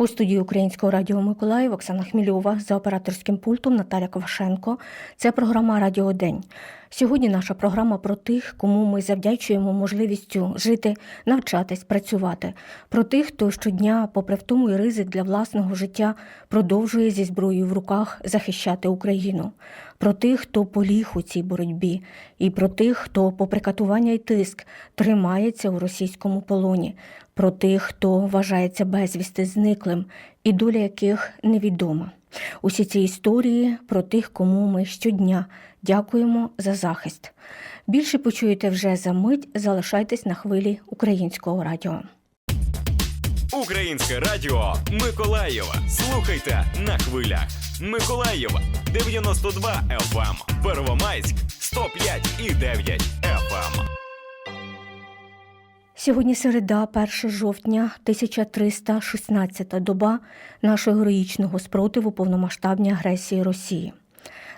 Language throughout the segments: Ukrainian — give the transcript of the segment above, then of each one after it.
У студії Українського радіо Миколаїв Оксана Хмільова за операторським пультом Наталя Ковашенко. Це програма Радіо День. Сьогодні наша програма про тих, кому ми завдячуємо можливістю жити, навчатись, працювати, про тих, хто щодня, попри втому і ризик для власного життя, продовжує зі зброєю в руках захищати Україну, про тих, хто поліг у цій боротьбі, і про тих, хто, попри катування і тиск, тримається у російському полоні, про тих, хто вважається безвісти зниклим, і доля яких невідома. Усі ці історії про тих, кому ми щодня дякуємо за захист. Більше почуєте вже за мить. Залишайтесь на хвилі українського радіо. Українське радіо Миколаєва. Слухайте на хвилях. Миколаєва 92 FM. Первомайськ 105 і 9 FM. Сьогодні середа, 1 жовтня, 1316 доба нашого героїчного спротиву повномасштабній агресії Росії.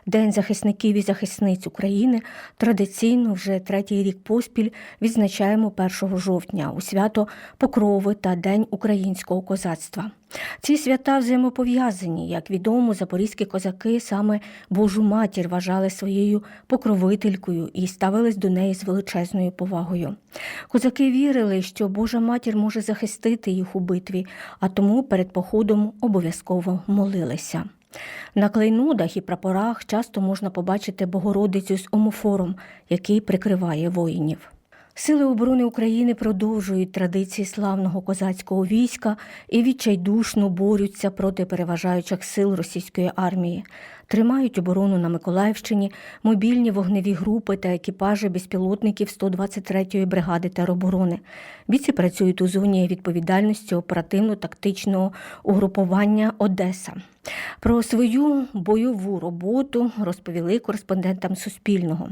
День захисників і захисниць України традиційно вже третій рік поспіль відзначаємо 1 жовтня у свято Покрови та День українського козацтва. Ці свята взаємопов'язані. Як відомо, запорізькі козаки саме Божу матір вважали своєю покровителькою і ставились до неї з величезною повагою. Козаки вірили, що Божа матір може захистити їх у битві, а тому перед походом обов'язково молилися. На клейнодах і прапорах часто можна побачити Богородицю з омофором, який прикриває воїнів. Сили оборони України продовжують традиції славного козацького війська і відчайдушно борються проти переважаючих сил російської армії. Тримають оборону на Миколаївщині мобільні вогневі групи та екіпажі безпілотників 123-ї бригади тероборони. Бійці працюють у зоні відповідальності оперативно-тактичного угрупування Одеса. Про свою бойову роботу розповіли кореспондентам Суспільного.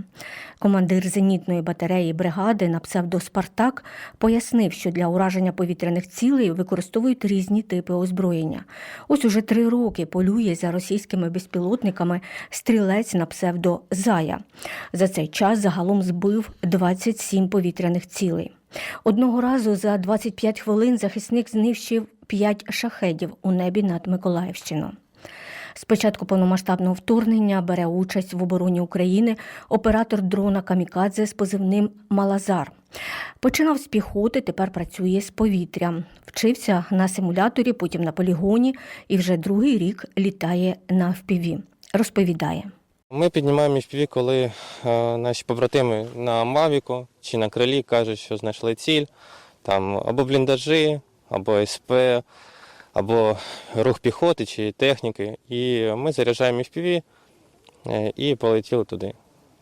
Командир зенітної батареї бригади на псевдо Спартак пояснив, що для ураження повітряних цілей використовують різні типи озброєння. Ось уже три роки полює за російськими безпілотниками стрілець на псевдо Зая. За цей час загалом збив 27 повітряних цілей. Одного разу за 25 хвилин захисник знищив 5 шахедів у небі над Миколаївщиною. З початку повномасштабного вторгнення бере участь в обороні України оператор дрона Камікадзе з позивним Малазар. Починав з піхоти, тепер працює з повітря. Вчився на симуляторі, потім на полігоні і вже другий рік літає на впіві. Розповідає. Ми піднімаємо FPV, коли е, наші побратими на Мавіку чи на крилі кажуть, що знайшли ціль, там або бліндажі, або СП, або рух піхоти чи техніки. І ми заряджаємо FPV е, і полетіли туди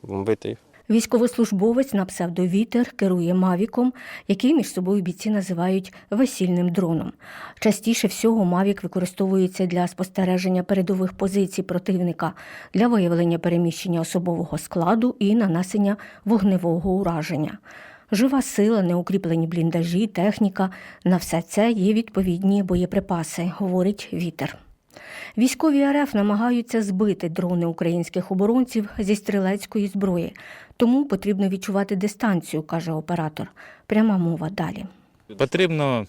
бомбити їх. Військовослужбовець на псевдовітер керує Мавіком, який між собою бійці називають весільним дроном. Частіше всього Мавік використовується для спостереження передових позицій противника, для виявлення переміщення особового складу і нанесення вогневого ураження. Жива сила, неукріплені бліндажі, техніка на все це є відповідні боєприпаси, говорить вітер. Військові РФ намагаються збити дрони українських оборонців зі стрілецької зброї, тому потрібно відчувати дистанцію, каже оператор. Пряма мова далі. Потрібно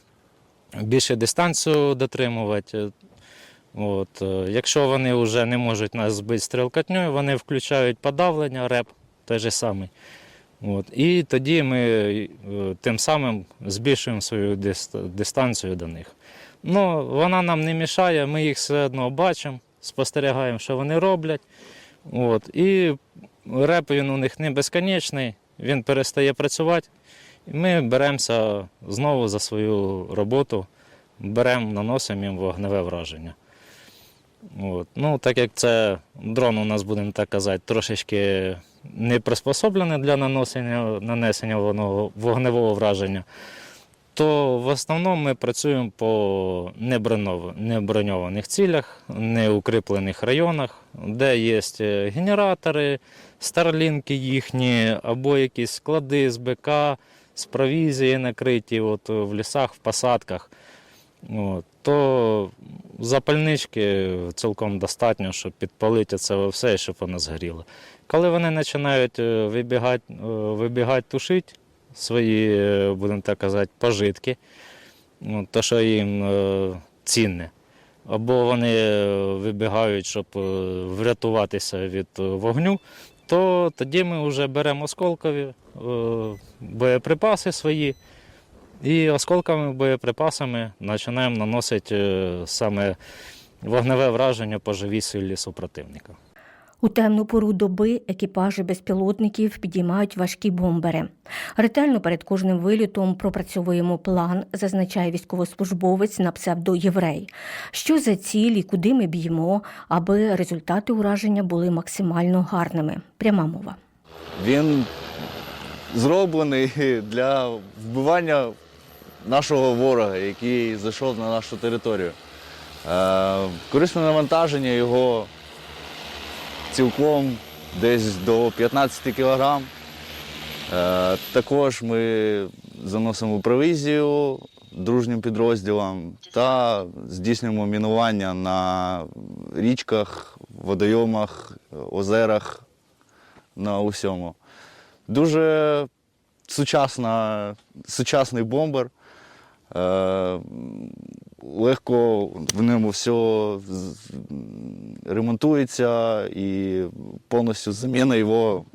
більше дистанцію дотримувати. От. е, Якщо вони вже не можуть нас збити стрілкатньою, вони включають подавлення, реп той же самий. От. І тоді ми е, тим самим збільшуємо свою дистанцію до них. Ну, вона нам не мішає, ми їх все одно бачимо, спостерігаємо, що вони роблять. От. І реп він у них не безконечний, він перестає працювати. І ми беремося знову за свою роботу, беремо, наносимо їм вогневе враження. От. Ну, так як це дрон у нас, будемо так казати, трошечки не приспособлений для наносення, нанесення вогневого- враження, то в основному ми працюємо по неброньованих цілях, неукріплених районах, де є е, генератори, старлінки їхні, або якісь склади з БК, з провізії накриті от, в лісах, в посадках. От, то запальнички цілком достатньо, щоб підпалити це все, щоб воно згоріло. Коли вони починають е, вибігати, е, вибігати тушити свої, е, будемо так казати, пожитки, ну, то що їм е, цінне. Або вони е, вибігають, щоб е, врятуватися від е, вогню, то тоді ми вже беремо осколкові е, боєприпаси свої і осколковими боєприпасами починаємо наносити е, саме вогневе враження по живій силі супротивника. У темну пору доби екіпажі безпілотників підіймають важкі бомбери. Ретельно перед кожним вилітом пропрацьовуємо план, зазначає військовослужбовець на псевдо Єврей. Що за ціль і куди ми б'ємо, аби результати ураження були максимально гарними. Пряма мова. Він зроблений для вбивання нашого ворога, який зайшов на нашу територію. Е, Корисне навантаження його цілком десь до 15 кг. Також ми заносимо провізію дружнім підрозділам та здійснюємо мінування на річках, водойомах, озерах на усьому. Дуже сучасна, сучасний бомбер. Легко в ньому все ремонтується і повністю заміна його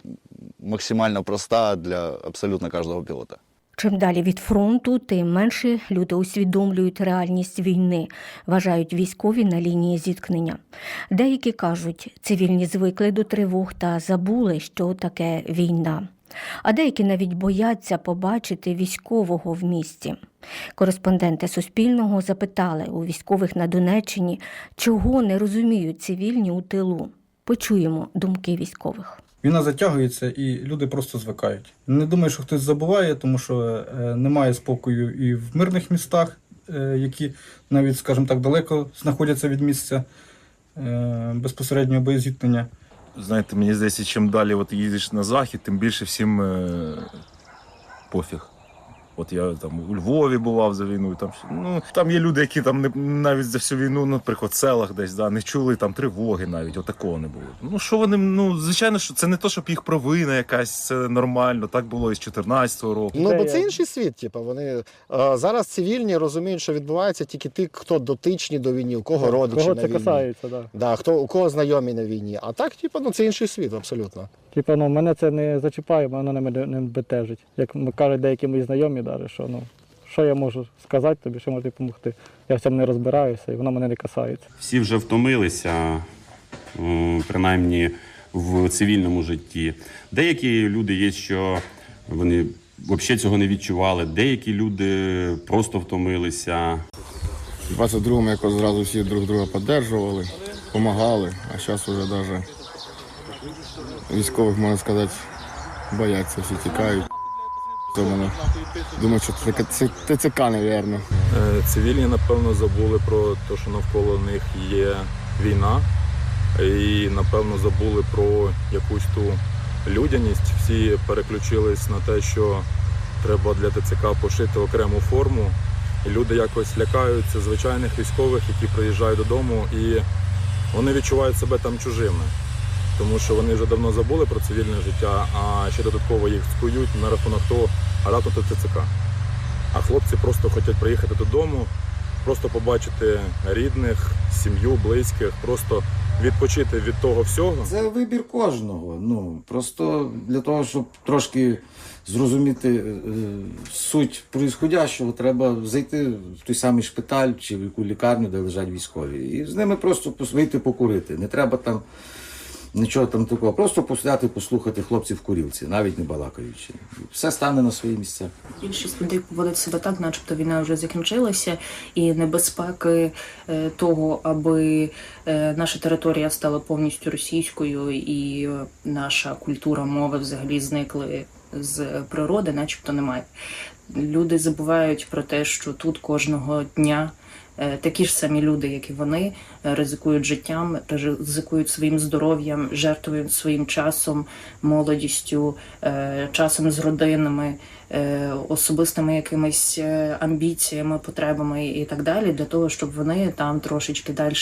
максимально проста для абсолютно кожного пілота. Чим далі від фронту, тим менше люди усвідомлюють реальність війни, вважають військові на лінії зіткнення. Деякі кажуть, цивільні звикли до тривог та забули, що таке війна. А деякі навіть бояться побачити військового в місті. Кореспонденти Суспільного запитали у військових на Донеччині, чого не розуміють цивільні у тилу. Почуємо думки військових. Війна затягується і люди просто звикають. Не думаю, що хтось забуває, тому що е, немає спокою і в мирних містах, е, які навіть, скажімо так, далеко знаходяться від місця е, безпосереднього боєзіткнення. Знаєте, мені здається, чим далі от їдеш на захід, тим більше всім е, пофіг. От я там у Львові бував за війну. Там, ну, там є люди, які там не, навіть за всю війну, ну, наприклад, в селах десь да, не чули там тривоги навіть, от такого не було. Ну що вони, ну звичайно, що це не то, щоб їх провина якась, це нормально. Так було і з 14-го року. Ну, бо це інший світ. Типу, вони е, зараз цивільні розуміють, що відбувається тільки ті, хто дотичні до війни, у кого родичі Кого на це війні. касається, да. Да, хто, у кого знайомі на війні. А так, типу, ну, це інший світ, абсолютно. Типу, ну, мене це не зачіпає, воно не мене не бентежить. Як кажуть деякі мої знайомі, даже, що ну, що я можу сказати тобі, що можу допомогти. Я в цьому не розбираюся і воно мене не касається. всі вже втомилися, принаймні в цивільному житті. Деякі люди є, що вони взагалі цього не відчували. Деякі люди просто втомилися. В 22-му якось зразу всі друг друга підтримували, допомагали, а зараз вже навіть військових, можна сказати, бояться, всі тікають. Думаю, що це, це, це ТЦК, мабуть. Е, Цивільні, напевно, забули про те, що навколо них є війна, і напевно забули про якусь ту людяність. Всі переключились на те, що треба для ТЦК пошити окрему форму. І люди якось лякаються звичайних військових, які приїжджають додому, і вони відчувають себе там чужими. Тому що вони вже давно забули про цивільне життя, а ще додатково їх цькують на рахунок того, а раптом то ТЦК. А хлопці просто хочуть приїхати додому, просто побачити рідних, сім'ю, близьких, просто відпочити від того всього. Це вибір кожного. Ну просто для того, щоб трошки зрозуміти е, суть происходящого, треба зайти в той самий шпиталь чи в яку лікарню, де лежать військові, і з ними просто вийти покурити. Не треба там нічого там такого. Просто посидяти, послухати хлопців в курілці, навіть не балакаючи. Все стане на свої місця. Більшість людей поводить себе так, начебто війна вже закінчилася, і небезпеки е, того, аби е, наша територія стала повністю російською, і наша культура, мови взагалі зникли з природи, начебто немає. Люди забувають про те, що тут кожного дня. Е, Такі ж самі люди, як і вони, е, ризикують життям, ризикують своїм здоров'ям, жертвують своїм часом, молодістю, е, часом з родинами, особистими якимись амбіціями, потребами і так далі, для того, щоб вони там трошечки далі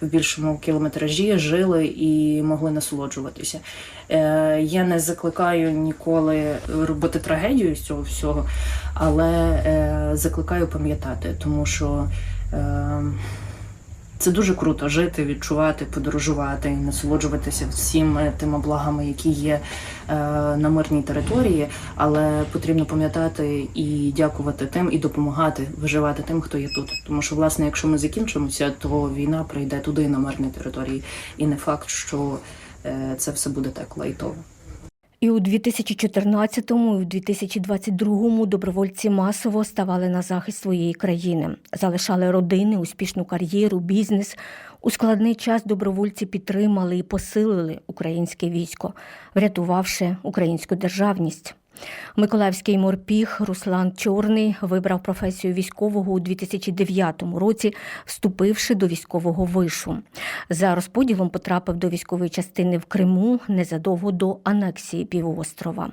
в більшому кілометражі жили і могли насолоджуватися. Я не закликаю ніколи робити трагедію з цього всього, але закликаю пам'ятати, тому що Це дуже круто жити, відчувати, подорожувати, насолоджуватися всіми тими благами, які є е, на мирній території, але потрібно пам'ятати і дякувати тим, і допомагати виживати тим, хто є тут. Тому що, власне, якщо ми закінчимося, то війна прийде туди на мирній території, і не факт, що е, це все буде так лайтово. І у 2014-му, і у 2022-му добровольці масово ставали на захист своєї країни, залишали родини, успішну кар'єру, бізнес. У складний час добровольці підтримали і посилили українське військо, врятувавши українську державність. Миколаївський морпіг Руслан Чорний вибрав професію військового у 2009 році, вступивши до військового вишу. За розподілом потрапив до військової частини в Криму незадовго до анексії півострова.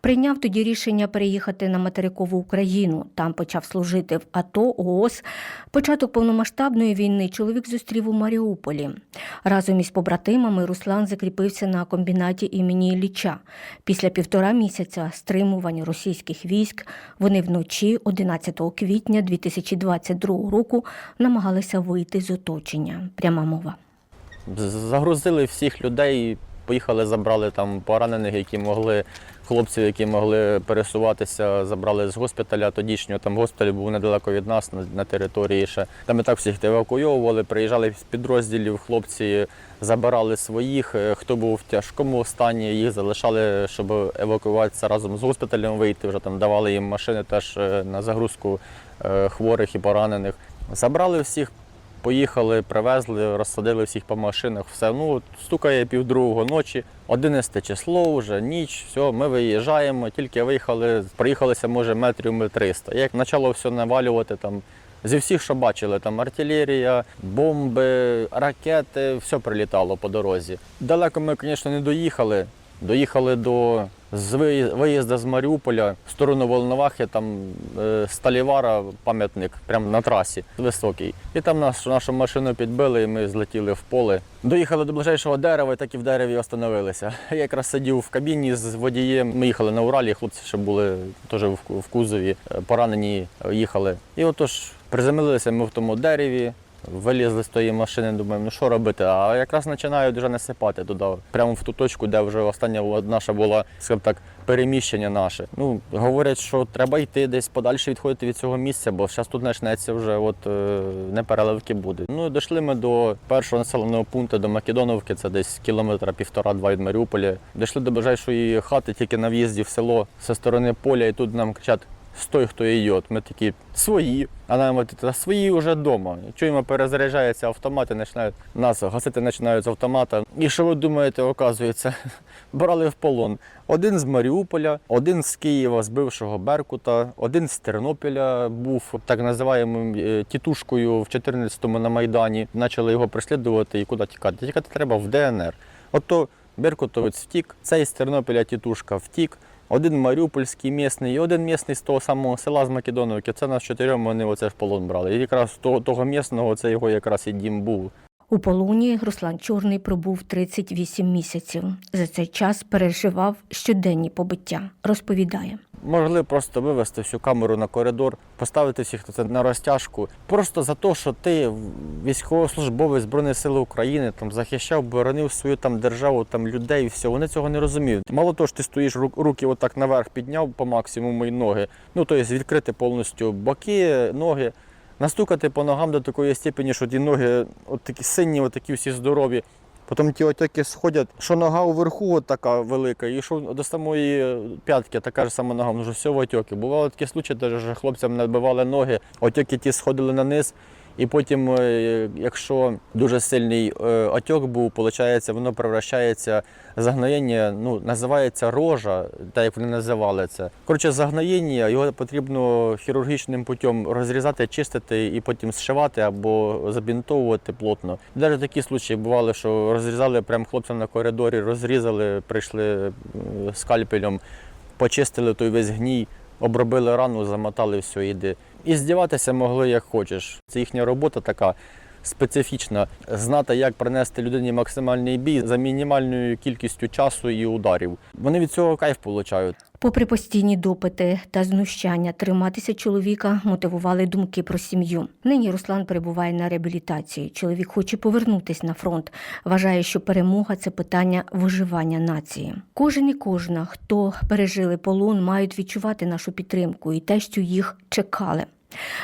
Прийняв тоді рішення переїхати на материкову Україну. Там почав служити в АТО, ООС. Початок повномасштабної війни чоловік зустрів у Маріуполі. Разом із побратимами Руслан закріпився на комбінаті імені Ілліча. Після півтора місяця стримувань російських військ вони вночі 11 квітня 2022 року намагалися вийти з оточення. Пряма мова. Загрузили всіх людей, поїхали, забрали там поранених, які могли, хлопців, які могли пересуватися, забрали з госпіталя тодішнього. Там госпіталь був недалеко від нас на, на території ще. Там і так всіх евакуйовували, приїжджали з підрозділів, хлопці забирали своїх. Е, Хто був в тяжкому стані, їх залишали, щоб евакуюватися разом з госпіталем вийти. Вже там давали їм машини теж е, на загрузку е, хворих і поранених. Забрали всіх, Поїхали, привезли, розсадили всіх по машинах. Все, ну стукає півдругого ночі, 11 число вже, ніч, все, ми виїжджаємо, тільки виїхали, приїхалися, може, метрів ми 300. Як почало все навалювати там. Зі всіх, що бачили, там артилерія, бомби, ракети, все прилітало по дорозі. Далеко ми, звісно, не доїхали. Доїхали до з виїзду з Маріуполя в сторону Волновахи, там е, Сталівара, пам'ятник, прямо на трасі високий. І там нас, нашу машину підбили, і ми злетіли в поле. Доїхали до ближайшого дерева, і так і в дереві остановилися. Я якраз сидів в кабіні з водієм. Ми їхали на Уралі, хлопці ще були теж в кузові, е, поранені їхали. І отож приземлилися ми в тому дереві. Вилізли з тої машини, думаємо, ну що робити? А якраз починають вже насипати туди, прямо в ту точку, де вже остання наша була, скажімо так, переміщення наше. Ну, говорять, що треба йти десь подальше відходити від цього місця, бо зараз тут почнеться вже от, е, непереливки буде. Ну, дійшли ми до першого населеного пункту, до Македоновки, це десь кілометра півтора-два від Маріуполя. Дійшли до ближайшої хати, тільки на в'їзді в село зі сторони поля, і тут нам кричать. Стой, хто йде. Ми такі свої. А нам свої вже вдома. Чуємо, перезаряджаються автомати, починають нас гасити починають з автомата. І що ви думаєте, оказується, брали в полон. Один з Маріуполя, один з Києва, з бившого Беркута, один з Тернопіля був так називаємим е, тітушкою в 14-му на Майдані. Почали його переслідувати і куди тікати. Тікати треба в ДНР. Ото Беркутовець втік, цей з Тернопіля тітушка втік. Один маріупольський місний і один місний з того самого села з Македоновки. Це нас чотирьом вони оце в полон брали. І якраз того, того місного це його якраз і дім був. У полоні Руслан Чорний пробув 38 місяців. За цей час переживав щоденні побиття. Розповідає. Могли просто вивезти всю камеру на коридор, поставити всіх на розтяжку. Просто за те, що ти військовослужбовець Збройних сил України там захищав, боронив свою там державу, там людей, все. Вони цього не розуміють. Мало того, що ти стоїш руки отак наверх підняв по максимуму і ноги. Ну тобто відкрити повністю боки, ноги, настукати по ногам до такої степені, що ті ноги от такі сині, от такі всі здорові. Потім ті отеки сходять, що нога уверху от така велика, і що до самої п'ятки така ж сама нога, ну вже все в отеки. Бували такі случаї, де хлопцям набивали ноги, отеки ті сходили на низ. І потім, е, якщо дуже сильний е, отек був, виходить, воно превращається загноєння, ну, називається рожа, так як вони називали це. Коротше, загноєння, його потрібно хірургічним путем розрізати, чистити і потім зшивати або забінтовувати плотно. Навіть такі случаї бували, що розрізали прям хлопцям на коридорі, розрізали, прийшли скальпелем, почистили той весь гній, обробили рану, замотали все, іди. І здіватися могли як хочеш. Це їхня робота така специфічна. Знати, як принести людині максимальний бій за мінімальною кількістю часу і ударів. Вони від цього кайф получають. Попри постійні допити та знущання, триматися чоловіка мотивували думки про сім'ю. Нині Руслан перебуває на реабілітації. Чоловік хоче повернутися на фронт. Вважає, що перемога це питання виживання нації. Кожен і кожна, хто пережили полон, мають відчувати нашу підтримку і те, що їх чекали.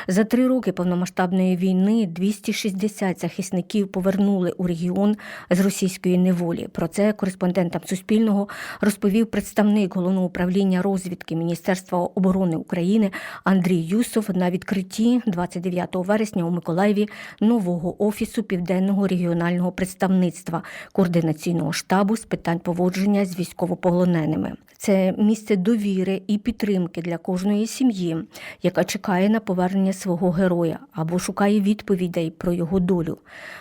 За три роки повномасштабної війни 260 захисників повернули у регіон з російської неволі. Про це кореспондентам Суспільного розповів представник головного управління розвідки Міністерства оборони України Андрій Юсов на відкритті 29 вересня у Миколаєві нового офісу південного регіонального представництва координаційного штабу з питань поводження з військовополоненими. Це місце довіри і підтримки для кожної сім'ї, яка чекає на повернення свого героя або шукає відповідей про його долю.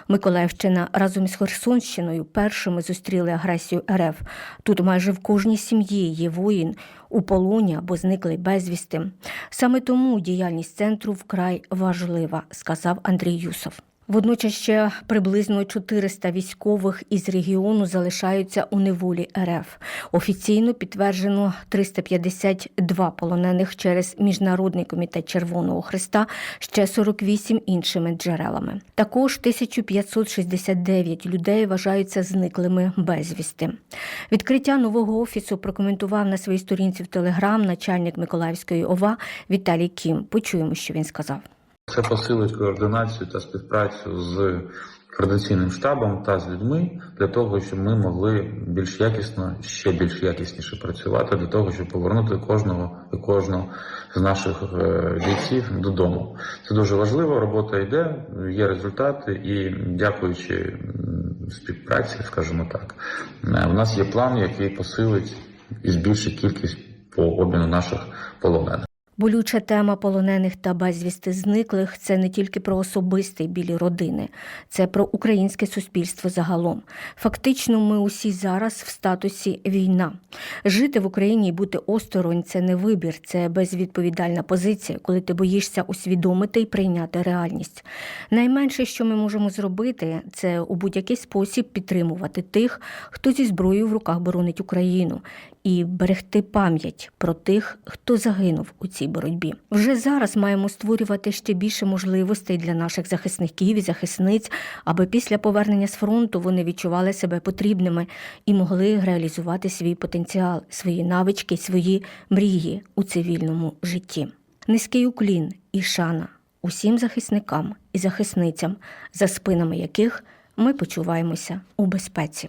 Миколаївщина разом із Херсонщиною першими зустріли агресію РФ. Тут майже в кожній сім'ї є воїн у полоні або зниклий безвісти. Саме тому діяльність центру вкрай важлива, сказав Андрій Юсов. Водночас ще приблизно 400 військових із регіону залишаються у неволі РФ. Офіційно підтверджено 352 полонених через Міжнародний комітет Червоного Христа, ще 48 іншими джерелами. Також 1569 людей вважаються зниклими безвісти. Відкриття нового офісу прокоментував на своїй сторінці в Телеграм начальник Миколаївської ОВА Віталій Кім. Почуємо, що він сказав. Це посилить координацію та співпрацю з координаційним штабом та з людьми для того, щоб ми могли більш якісно, ще більш якісніше працювати для того, щоб повернути кожного і кожного з наших е, бійців додому. Це дуже важливо. Робота йде, є результати, і дякуючи співпраці, скажімо так, е, у нас є план, який посилить і збільшить кількість по обміну наших полонених. Болюча тема полонених та безвісти зниклих це не тільки про особистий білі родини, це про українське суспільство загалом. Фактично, ми усі зараз в статусі війна. Жити в Україні і бути осторонь це не вибір, це безвідповідальна позиція, коли ти боїшся усвідомити і прийняти реальність. Найменше, що ми можемо зробити, це у будь-який спосіб підтримувати тих, хто зі зброєю в руках боронить Україну, і берегти пам'ять про тих, хто загинув у цій боротьбі. Вже зараз маємо створювати ще більше можливостей для наших захисників і захисниць, аби після повернення з фронту вони відчували себе потрібними і могли реалізувати свій потенціал, свої навички, свої мрії у цивільному житті. Низький уклін і шана усім захисникам і захисницям, за спинами яких ми почуваємося у безпеці.